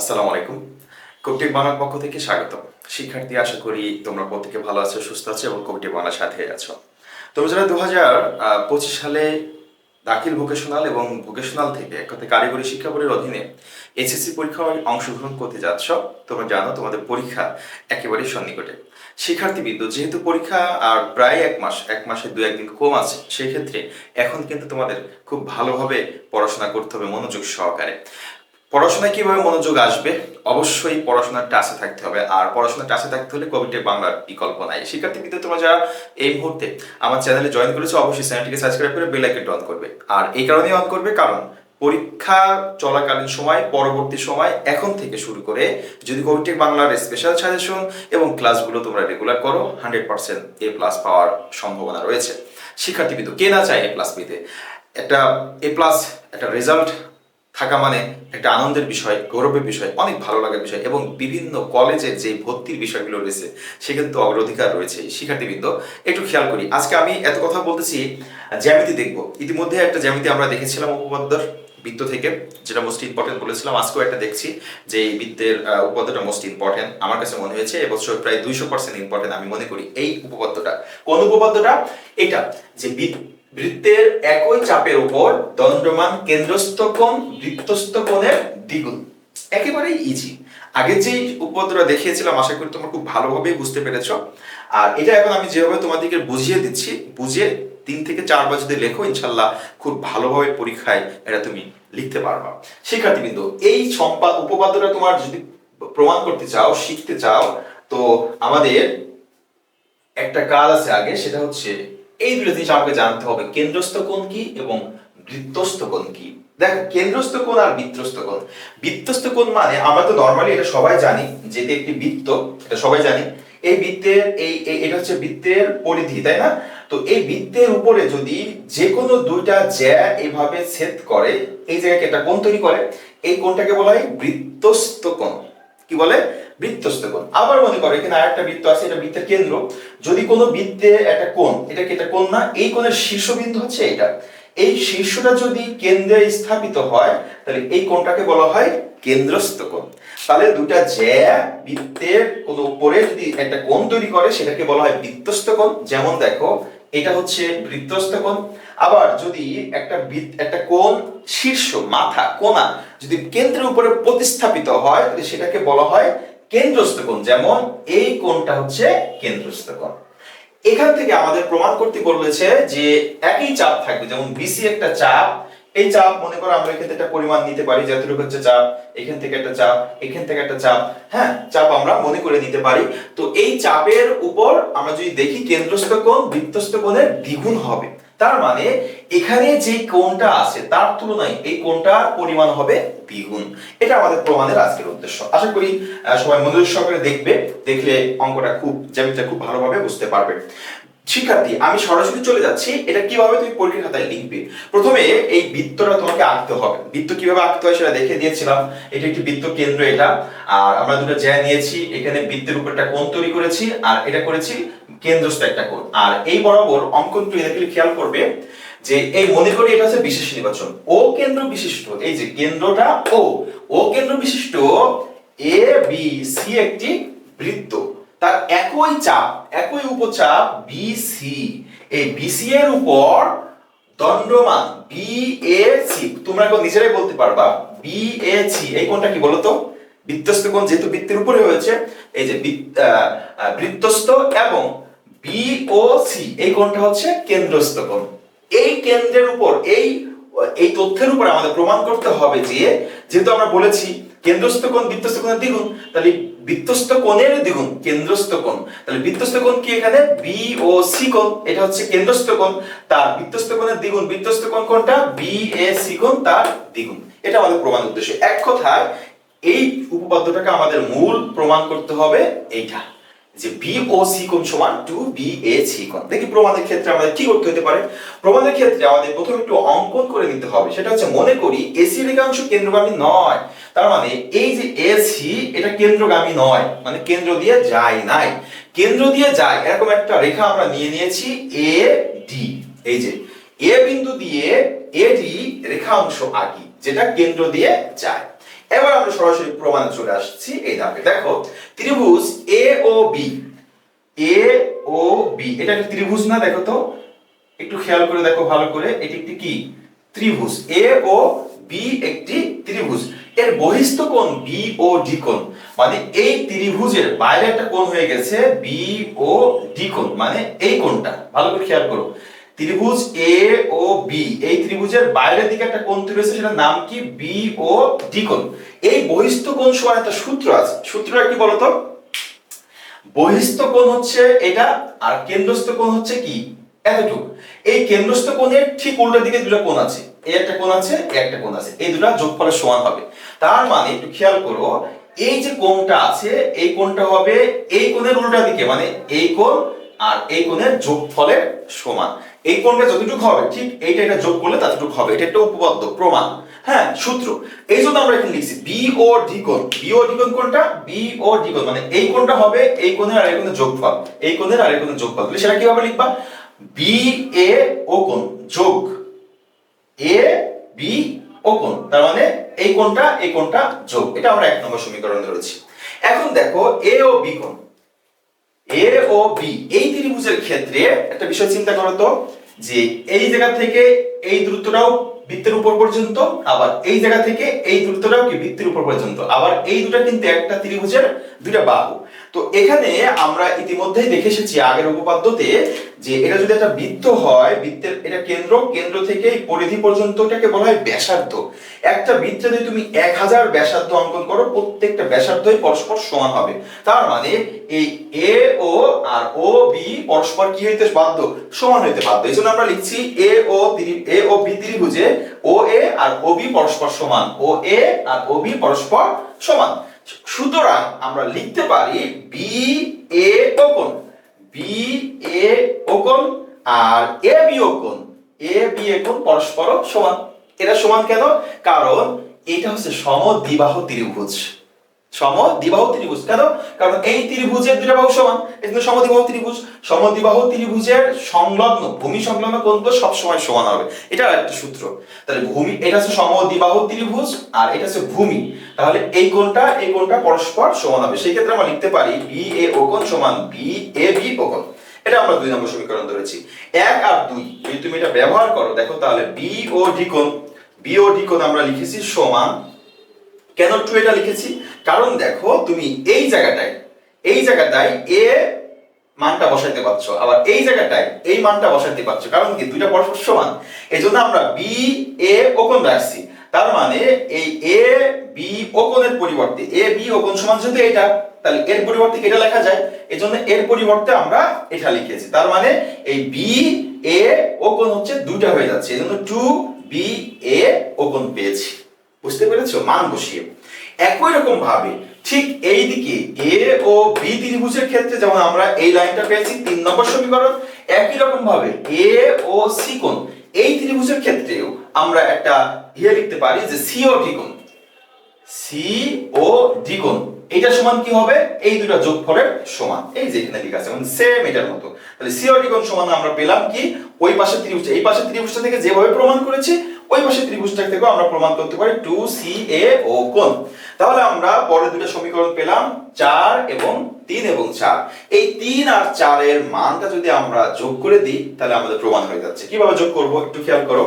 আসসালামু আলাইকুম। কবিটিক বাংলার পক্ষ থেকে স্বাগত শিক্ষার্থী, আশা করি তোমরা প্রত্যেকে ভালো আছো, সুস্থ আছো এবং কবিটিক বাংলার সাথে আছো। তোমরা যারা দু হাজার পঁচিশ সালে দাখিল ভোকেশনাল এবং ভোকেশনাল থেকে কথায় কারিগরি শিক্ষা বোর্ডের অধীনে এসএসসি পরীক্ষায় অংশগ্রহণ করতে যাচ্ছ। তোমরা জানো তোমাদের পরীক্ষা একেবারেই সন্নিকটে। শিক্ষার্থীবৃন্দ, যেহেতু পরীক্ষা আর প্রায় এক মাস, এক মাসে দু একদিন কম আছে, সেক্ষেত্রে এখন কিন্তু তোমাদের খুব ভালোভাবে পড়াশোনা করতে হবে মনোযোগ সহকারে। পড়াশোনায় কীভাবে মনোযোগ আসবে? অবশ্যই পড়াশোনার টাচে থাকতে হবে। আর পড়াশোনার টাচে থাকতে হলে কোভিডের বাংলার বিকল্প নাই। শিক্ষার্থীবৃন্দ তোমরা যারা এই মুহূর্তে আমার চ্যানেলে জয়েন করেছ, অবশ্যই চ্যানেলটিকে সাবস্ক্রাইব করে বেল অন করবে। আর এই কারণেই অন করবে কারণ পরীক্ষা চলাকালীন সময়, পরবর্তী সময়, এখন থেকে শুরু করে যদি কোভিডের বাংলার স্পেশাল সাজেশন এবং ক্লাসগুলো তোমরা রেগুলার করো হান্ড্রেড পার্সেন্ট এ প্লাস পাওয়ার সম্ভাবনা রয়েছে। শিক্ষার্থীবৃন্দ কে না চায় এ প্লাস পেতে? একটা এ প্লাস একটা রেজাল্ট থাকা মানে একটা আনন্দের বিষয়, গৌরবের বিষয়, অনেক ভালো লাগার বিষয় এবং বিভিন্ন কলেজে যে ভর্তির বিষয়গুলো রয়েছে সেখানে তো অগ্রাধিকার রয়েছে শিক্ষার্থীবৃন্দ। একটু খেয়াল করি, আজকে আমি এত কথা বলতেছি, জ্যামিতি দেখব। ইতিমধ্যে একটা জ্যামিতি আমরা দেখেছিলাম উপপাদ্যর বৃত্ত থেকে, যেটা মোস্ট ইম্পর্টেন্ট বলেছিলাম, আজকেও একটা দেখছি যে এই বৃত্তের উপপাদ্যটা মোস্ট ইম্পর্টেন্ট আমার কাছে মনে হয়েছে, এবছর প্রায় দুইশো পার্সেন্ট ইম্পর্টেন্ট আমি মনে করি এই উপপাদ্যটা। কোন উপপাদ্যটা? এটা, যে বৃত্ত বৃত্তের একই চাপের উপর দণ্ডমান কেন্দ্রস্থ কোণ বৃত্তস্থ কোণের দ্বিগুণ। একেবারেই ইজি আগে যে উপপাদ্যটা দেখিয়েছিলাম, আশা করি তোমরা খুব ভালোভাবেই বুঝতে পেরেছ। আর এটা এখন আমি যেভাবে তোমাদেরকে বুঝিয়ে দিচ্ছি বুঝিয়ে তিন থেকে চারবার যদি লেখো, ইনশাল্লাহ খুব ভালোভাবে পরীক্ষায় এটা তুমি লিখতে পারবা। শিক্ষার্থীবৃন্দ, এই সম্পা উপপাদ্যটা তোমার যদি প্রমাণ করতে চাও, শিখতে চাও, তো আমাদের একটা কাজ আছে আগে, সেটা হচ্ছে এই দুটো জিনিস আমাকে জানতে হবে, কেন্দ্রস্থ কোণ কি এবং বৃত্তস্থ কোণ কি? দেখ, কেন্দ্রস্থ কোণ আর বৃত্তস্থ কোণ। বৃত্তস্থ কোণ মানে আমরা তো নর্মালি এটা সবাই জানি যে একটি বৃত্ত, এটা সবাই জানি। এই বৃত্তের, এই এটা হচ্ছে বৃত্তের পরিধি, তাই না? তো এই বৃত্তের উপরে যদি যে কোনো দুইটা জ্যা এভাবে ছেদ করে, এই জায়গায় একটা কোণ তৈরি করে? এই কোণটাকে বলা হয় বৃত্তস্থ কোণ। কি বলে? বৃত্তস্থ কোণ। আবার মনে করো, এখানে আরেকটা বৃত্ত আছে, এটা বৃত্তের কেন্দ্র। যদি কোনো বৃত্তে একটা কোণ, এটা কি একটা কোণ না? এই কোণের শীর্ষবিন্দু হচ্ছে এটা। এই শীর্ষটা যদি কেন্দ্রে স্থাপিত হয়, তাহলে এই কোণটাকে বলা হয় কেন্দ্রস্থ কোণ। তাহলে দুটা জ্যা বৃত্তের কোন উপরে যদি একটা কোণ তৈরি করে, সেটাকে বলা হয় বৃত্তস্থ কোণ। যেমন দেখো, এটা হচ্ছে বৃত্তস্থ কোণ। আবার যদি একটা একটা কোণ শীর্ষ, মাথা কোণা যদি কেন্দ্রের উপরে প্রতিস্থাপিত হয়, তাহলে সেটাকে বলা হয় কেন্দ্রস্থ কোণ যেমন এই কোণটা হচ্ছে কেন্দ্রস্থ কোণ এখান থেকে আমাদের প্রমাণ করতে বলেছে যে একই চাপ থাকবে, যেমন বিসি একটা চাপ, এই চাপ, মনে করো আমরা এখান থেকে একটা পরিমাণ নিতে পারি, যতটুকু হচ্ছে চাপ, এখান থেকে একটা চাপ, এখান থেকে একটা চাপ হ্যাঁ চাপ আমরা মনে করে নিতে পারি। তো এই চাপের উপর আমরা যদি দেখি কেন্দ্রস্থ কোণ বৃত্তস্থ কোণের দ্বিগুণ হবে। তার মানে এখানে যে কোণটা আছে তার তুলনায় এই কোণটার পরিমাণ হবে দ্বিগুণ। এটা আমাদের প্রমাণের আজকের উদ্দেশ্য। আশা করি সবাই মনোযোগ সহকারে দেখবে, দেখলে অঙ্কটা খুব জ্যামিতিটা খুব ভালোভাবে বুঝতে পারবে। শিক্ষার্থী, আমি সরাসরি চলে যাচ্ছি। এটা কীভাবে তুমি পরীক্ষার খাতায় লিখবে? প্রথমে এই বৃত্তটা তোমাকে আঁকতে হবে। বৃত্ত কীভাবে আঁকতে হয় সেটা দেখে দিয়েছিলাম। এটা একটি বৃত্ত কেন্দ্র এটা। আর আমরা দুটো জ্যা নিয়েছি। এখানে বৃত্তের উপর একটা কোণ তৈরি করেছি। আর এটা করেছি কেন্দ্রস্থ একটা কোণ। আর এই বরাবর অঙ্কনটি দেখলে খেয়াল করবে যে এই মনে করি এটা হচ্ছে বিশেষ নির্বাচন। ও কেন্দ্র বিশিষ্ট, এই যে কেন্দ্রটা ও ও কেন্দ্র বিশিষ্ট এ বি সি একটি বৃত্ত। তার একই চাপ, একই উপচাপ বিসি এই বিসি এর উপর দণ্ডমান বি এ সি তোমরা এখন নিজেরাই বলতে পারবা বি এ সি এই কোণটা কি বলতো? বৃত্তস্থ কোণ যেহেতু বৃত্তের উপরে হয়েছে, এই যে বৃত্তস্থ এবং বি ও সি এই কোণটা হচ্ছে কেন্দ্রস্থ কোণ। এই কেন্দ্রের উপর, এই এই তথ্যের উপর আমাদের প্রমাণ করতে হবে যে, যেহেতু আমরা বলেছি কেন্দ্রস্থ কোণ বৃত্তস্থ কোণের দ্বিগুণ, তাহলে বৃত্তস্থ কোণের দ্বিগুণ, কেন্দ্রস্থ কোণ। তাহলে বৃত্তস্থ কোণ কি এখানে? বি ও সি কোণ, এটা হচ্ছে কেন্দ্রস্থ কোণ। তার বৃত্তস্থ কোণের দ্বিগুণ বৃত্তস্থ কোণ কোনটা বি এ সি কোণ, তার দ্বিগুণ। এটা আমাদের প্রমাণ উদ্দেশ্য। এক কথায়, এই উপপাদ্যটাকে আমাদের মূল প্রমাণ করতে হবে এইটা। যে বি ও সি কোণ সমান টু বি এ সি কোণ। দেখি প্রমাণের ক্ষেত্রে আমাদের কি করতে হতে পারে? প্রমাণের ক্ষেত্রে আমাদের প্রথমে একটু অঙ্কন করে নিতে হবে। সেটা হচ্ছে মনে করি এসি রেখাংশ কেন্দ্রগামী নয়। তার মানে এই যে এসি এটা কেন্দ্রগামী নয়। মানে কেন্দ্র দিয়ে যায় নাই। কেন্দ্র দিয়ে যায়, এরকম একটা রেখা আমরা নিয়ে নিয়েছি এ ডি এই যে এ বিন্দু দিয়ে এডি রেখা অংশ আঁকি, যেটা কেন্দ্র দিয়ে যায়। এবার আমরা সরাসরি প্রমাণে চলে আসছি এই ধাপে। দেখো, ত্রিভুজ এ ও বি এ ও বি এটা একটা ত্রিভুজ না, দেখো তো। একটু খেয়াল করে দেখো ভালো করে, এটি একটি কি? ত্রিভুজ। এ ও বি একটি ত্রিভুজ। এর বহিস্থ কোণ বি ও ডি কোণ। মানে এই ত্রিভুজের বাইরে একটা কোণ হয়ে গেছে বি ও ডি কোণ। মানে এই কোণটা। ভালো করে খেয়াল করো। ত্রিভুজ এ ও বি এই ত্রিভুজের বাইরের দিকে একটা কোণ তৈরি হয়েছে, সেটার নাম কি? বি ও ডি কোণ। এই বহিস্থ কোণ সমান একটা সূত্র আছে। সূত্রটা কি বলতো? বহিস্থ কোণ হচ্ছে এটা, আর কেন্দ্রস্থ কোণ হচ্ছে কি? এতটুকু। এই কেন্দ্রস্থ কোণের ঠিক উল্টো দিকে দুটো কোণ আছে। এই একটা কোণ আছে, এই একটা কোণ আছে। এই দুটো যোগফলের সমান হবে। তার মানে একটু খেয়াল করো, এই যে কোণটা আছে, এই কোণটা হবে এই কোণের উল্টা দিকে মানে এই কোণ আর এই কোণের যোগফলের সমান। এই কোণটা যতটুকু হবে, ঠিক এইটা এটা যোগ করলে ততটুকু হবে। এটা একটা উপপাদ্য, প্রমাণ। হ্যাঁ সূত্র। এই জন্য আমরা এখানে লিখছি বি ও ডি কোণ। বি ও ডি কোণ কোনটা বি ও ডি কোণ মানে এই কোণটা হবে এই কোণের আর এই কোণের যোগফল। এই কোণের আর এই কোণের যোগফল। তাহলে সেটা কীভাবে লিখবা? বি এ ও কোণ, যোগ এ বি ও কোণ। তার মানে এই কোণটা এই কোণটা যোগ। এটা আমরা এক নম্বর সমীকরণ ধরেছি। এখন দেখো এ ও বি কোণ। এ ও বি এই ত্রিভুজের ক্ষেত্রে একটা বিষয় চিন্তা করো তো, যে এই জায়গা থেকে এই দূরত্বটাও বৃত্তের উপর পর্যন্ত, আবার এই জায়গা থেকে এই দূরত্বটাও কি বৃত্তের উপর পর্যন্ত? আবার এই দুটো কিন্তু একটা ত্রিভুজের দুইটা বাহু। তো এখানে আমরা ইতিমধ্যেই দেখে এসেছি আগের উপপাদ্যতে যে এটা যদি একটা বৃত্ত হয়, বৃত্তের এটা কেন্দ্র কেন্দ্র থেকে পরিধি পর্যন্ত এটাকে বলা হয় ব্যাসার্ধ। একটা বৃত্তে যদি তুমি এক হাজার ব্যাসার্ধ অঙ্কন করো, প্রত্যেকটা ব্যাসার্ধই পরস্পর সমান হবে। তার মানে এই এ ও আর ও বি পরস্পর কি হইতে বাধ্য? সমান হইতে বাধ্য। এই জন্য আমরা লিখছি এ ও এ ও বি ত্রিভুজে ও এ আর ও বি পরস্পর সমান। ও এ আর ও বি পরস্পর সমান। সুতরাং আমরা লিখতে পারি বি এ ও কোণ বি এ ও কোণ আর এ বি ও কোণ এ বি এ কোণ পরস্পর সমান। এটা সমান কেন? কারণ এটা হচ্ছে সমদ্বিবাহ ত্রিভুজ। ত্রিভুজ। কেন? কারণ এই ত্রিভুজের দুটো বাহু সমান। সমদ্বিবাহু ত্রিভুজ। সমদ্বিবাহু ত্রিভুজের সংলগ্ন, ভূমি সংলগ্ন সমান হবে। এটা একটা সূত্র। তাহলে ভূমি, এটা হচ্ছে সমদ্বিবাহু ত্রিভুজ আর এটা হচ্ছে ভূমি। তাহলে এই কোণটা এই কোণটা পরস্পর সমান হবে। সেই ক্ষেত্রে আমরা লিখতে পারি বি এ ও কোণ সমান বি এ বি ও কোণ। এটা আমরা দুই নম্বর সমীকরণ ধরেছি। এক আর দুই। যদি তুমি এটা ব্যবহার করো, দেখো তাহলে বি ও ডি কোণ বি ও ডি কোণ আমরা লিখেছি সমান কেন টু এটা লিখেছি? কারণ দেখো, তুমি এই জায়গাটায় এই জায়গাটায় এ মানটা বসাইতে পারছ, আবার এই জায়গাটায় এই মানটা বসাইতে পারছ। কারণ কি? দুইটা পরস্পর সমান। এই জন্য আমরা বি এ ওকোণ রাখছি। তার মানে এই এ বি ওকোণের পরিবর্তে এ বি ওকোণ সমান যেহেতু এটা, তাহলে এর পরিবর্তে এটা লেখা যায়? এই জন্য এর পরিবর্তে আমরা এটা লিখেছি। তার মানে এই বি এ ওকোণ হচ্ছে দুইটা হয়ে যাচ্ছে। এই জন্য টু বি এ ওকোণ পেয়েছি। বুঝতে পেরেছ? মান বসিয়ে। একই রকম ভাবে ঠিক এই দিকে এ ও বি ত্রিভুজের ক্ষেত্রে যেমন আমরা এই লাইনটা পেয়েছি, তিন নম্বর সমীকরণ, একই রকম ভাবে এ ও সি কোণ, এই ত্রিভুজের ক্ষেত্রেও আমরা একটা ইয়ে লিখতে পারি যে সি ও ডি কোণ। সি ও ডি কোণ। এটা সমান কি হবে? এই দুটো যোগফলের সমান। এই যে এখানে লেখা আছে মানে সেম এটার মতো। তাহলে সি ও ডি কোণ সমান আমরা পেলাম কি? ওই পাশে ত্রিভুজ এই পাশে ত্রিভুজটা থেকে যেভাবে প্রমাণ করেছি, ওই পাশে ত্রিভুজটা থেকেও আমরা প্রমাণ করতে পারি টু সি এ ও কোণ। তাহলে আমরা পরের দুটো সমীকরণ পেলাম, চার এবং তিন এবং চার। এই তিন আর চারের মানটা যদি আমরা যোগ করে দিই, তাহলে আমাদের প্রমাণ হয়ে যাচ্ছে। কীভাবে যোগ করব? একটু খেয়াল করো।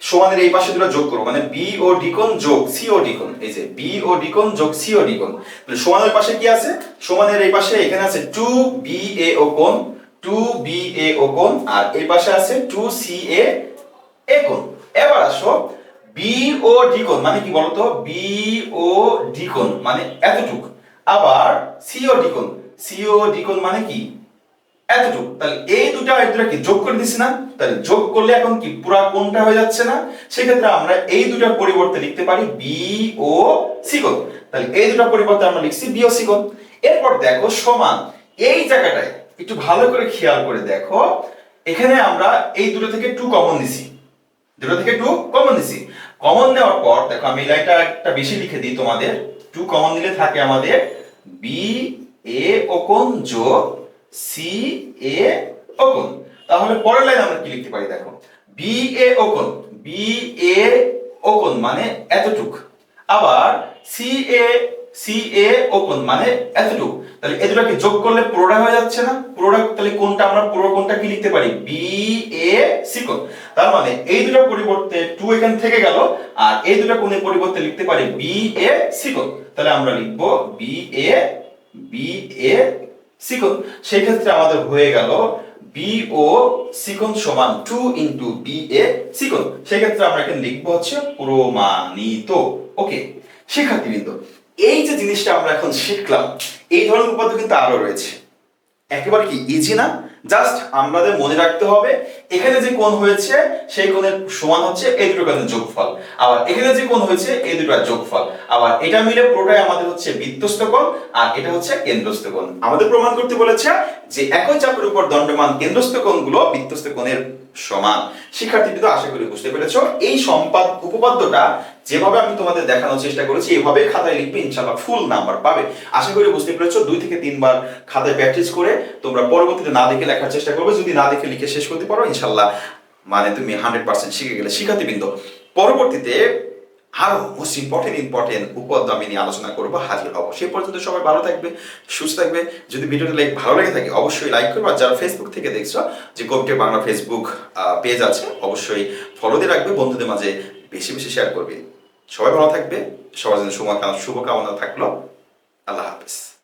সমানের এই পাশে দুটো যোগ করব মানে বি ও ডি কোণ যোগ সি ও ডি কোণ, এই যে বি ও ডি কোণ যোগ সি ও ডি কোণ। তাহলে সমানের পাশে কি আছে? সমানের এই পাশে এখানে আছে টু বি এ ও কোণ টু বি এ ও কোণ, আর এই পাশে আছে টু সি এ এ কোণ। এবার আসো বি ও ডি কোণ মানে কি বলতো? বি ও ডি কোণ মানে এতটুক। আবার সি ও ডি কোণ সি ও ডি কোণ মানে কি? এতটুকু। তাহলে এই দুটো এই দুটো কি যোগ করে দিছি না? তাহলে যোগ করলে এখন কি পুরা কোণটা হয়ে যাচ্ছে না? সেক্ষেত্রে আমরা এই দুটার পরিবর্তে লিখতে পারি বি ও সি কোণ। তাহলে এই দুটার পরিবর্তে আমরা লিখছি বি ও সি কোণ। এরপর দেখো সমান, এই জায়গাটায় একটু ভালো করে খেয়াল করে দেখো, এখানে আমরা এই দুটো থেকে টু কমন নিছি। দুটো থেকে টু কমন দিছি কমন নেওয়ার পর, দেখো আমি লাইনটা একটা বেশি লিখে দিই তোমাদের। টু কমন নিলে থাকে আমাদের বি এ ওকোণ যোগ সি এ ওকোণ তাহলে পরের লাইন আমরা কি লিখতে পারি, দেখো? বি এ ওকোণ বি এ ওকোণ মানে এতটুক। আবার সি এ সি এ ও মানে এতটুকু। তাহলে এই দুটাকে যোগ করলে পুরোটা হয়ে যাচ্ছে না? পুরোটা, তাহলে কোনটা আমরা পুরো কোনটা কি লিখতে পারি? বি এ সি কোণ। তার মানে এই দুটার পরিবর্তে টু এখান থেকে গেল, আর এই দুটা কোণের পরিবর্তে লিখতে পারি বি এ সি কোণ। তাহলে আমরা লিখব বি এ বি এ সিকোণ সেই ক্ষেত্রে আমাদের হয়ে গেল বিও ও সিকোণ সমান টু ইন্টু বি এ সিকন। সেই ক্ষেত্রে আমরা এখানে লিখব হচ্ছে প্রমাণিত। ওকে শিক্ষার্থীবৃন্দ, এই যে জিনিসটা আমরা এখন শিখলাম, এই ধরনের উপাত্ত কিন্তু আরও রয়েছে। একেবারে কি ইজি না? জাস্ট আমাদের মনে রাখতে হবে, এখানে যে কোণ হয়েছে, সেই কোণের সমান হচ্ছে এই দুটো কোণের যোগফল। আবার এখানে যে কোণ হয়েছে, এই দুটোর যোগফল। আবার এটা মিলে পুরোটাই আমাদের হচ্ছে বৃত্তস্থ কোণ, আর এটা হচ্ছে কেন্দ্রস্থ কোণ। আমাদের প্রমাণ করতে বলেছে যে একই চাপের উপর দণ্ডমান কেন্দ্রস্থ কোণগুলো বৃত্তস্থ কোণের সমান। শিক্ষার্থীবৃন্দ, আশা করি বুঝতে পেরেছ, এই সম্পাদ, উপপাদ্যটা যেভাবে আমি তোমাদের দেখানোর চেষ্টা করেছি, এভাবে খাতায় লিখবে, ইনশাআল্লাহ ফুল নাম্বার পাবে। আশা করি বুঝতে পেরেছ, দুই থেকে তিনবার খাতায় প্র্যাকটিস করে তোমরা পরবর্তীতে না দেখে লেখার চেষ্টা করবে। যদি না দেখে লিখে শেষ করতে পারো ইনশাল্লাহ মানে তুমি হান্ড্রেড পার্সেন্ট শিখে গেলে শিক্ষার্থীবৃন্দ। পরবর্তীতে আরও মোস্ট ইম্পর্টেন্ট ইম্পর্টেন্ট উপাদ্য আমি নিয়ে আলোচনা করব। হাজির হব। সেই পর্যন্ত সবাই ভালো থাকবে, সুস্থ থাকবে। যদি ভিডিওটা লাইক ভালো লেগে থাকে, অবশ্যই লাইক করবে। আর যারা ফেসবুক থেকে দেখছ, যে কবিটের বাংলা ফেসবুক পেজ আছে, অবশ্যই ফলো দিয়ে রাখবে। বন্ধুদের মাঝে বেশি বেশি শেয়ার করবে। সবাই ভালো থাকবে। সবার জন্য শুভকামনা শুভকামনা থাকল। আল্লাহ হাফেজ।